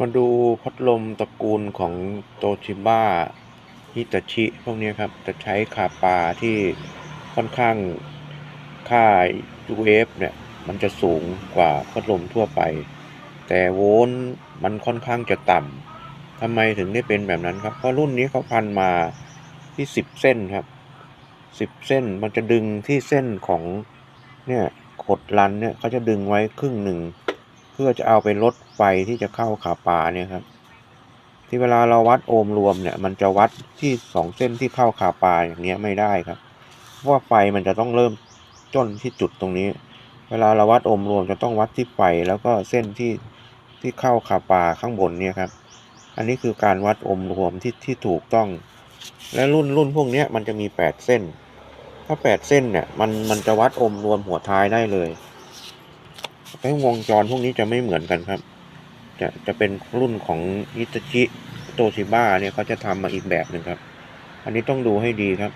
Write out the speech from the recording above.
มาดูพัดลมตระกูลของโตชิบ้าฮิตาชิพวกนี้ครับ จะใช้คาปาที่ค่อนข้างค่า UF เนี่ย มันจะสูงกว่าพัดลมทั่วไป แต่โวลต์มันค่อนข้างจะต่ำทำไมถึงได้เป็นแบบนั้นครับ เพราะรุ่นนี้เขาพันมาที่ 10 เส้นครับ 10 เส้นมันจะดึงที่เส้นของเนี่ยขดรันเนี่ยเขาจะดึงไว้ครึ่งหนึ่ง เพื่อจะเอาไปลดไฟที่จะเข้าขาปลาเนี่ยครับ ที่เวลาเราวัดโอห์มรวมเนี่ย มันจะวัดที่สองเส้นที่เข้าขาปลาอย่างเนี้ยไม่ได้ครับเพราะว่าไฟมันจะต้องเริ่มจนที่จุดตรงนี้ เวลาเราวัดโอห์มรวมจะต้องวัดที่ไฟแล้วก็เส้นที่ที่เข้าขาปลาข้างบนเนี่ยครับ อันนี้คือการวัดโอห์มรวมที่ที่ถูกต้อง และรุ่นรุ่นพวกเนี้ยมันจะมีแปดเส้น ถ้าแปดเส้นเนี่ยมันมันจะวัดโอห์มรวมหัวท้ายได้เลย แต่วงจรพวกนี้จะไม่เหมือนกันครับ จะจะเป็นรุ่นของอิตาชิโตชิบ้าเนี่ยเขาจะทำมาอีกแบบหนึ่งครับ อันนี้ต้องดูให้ดีครับ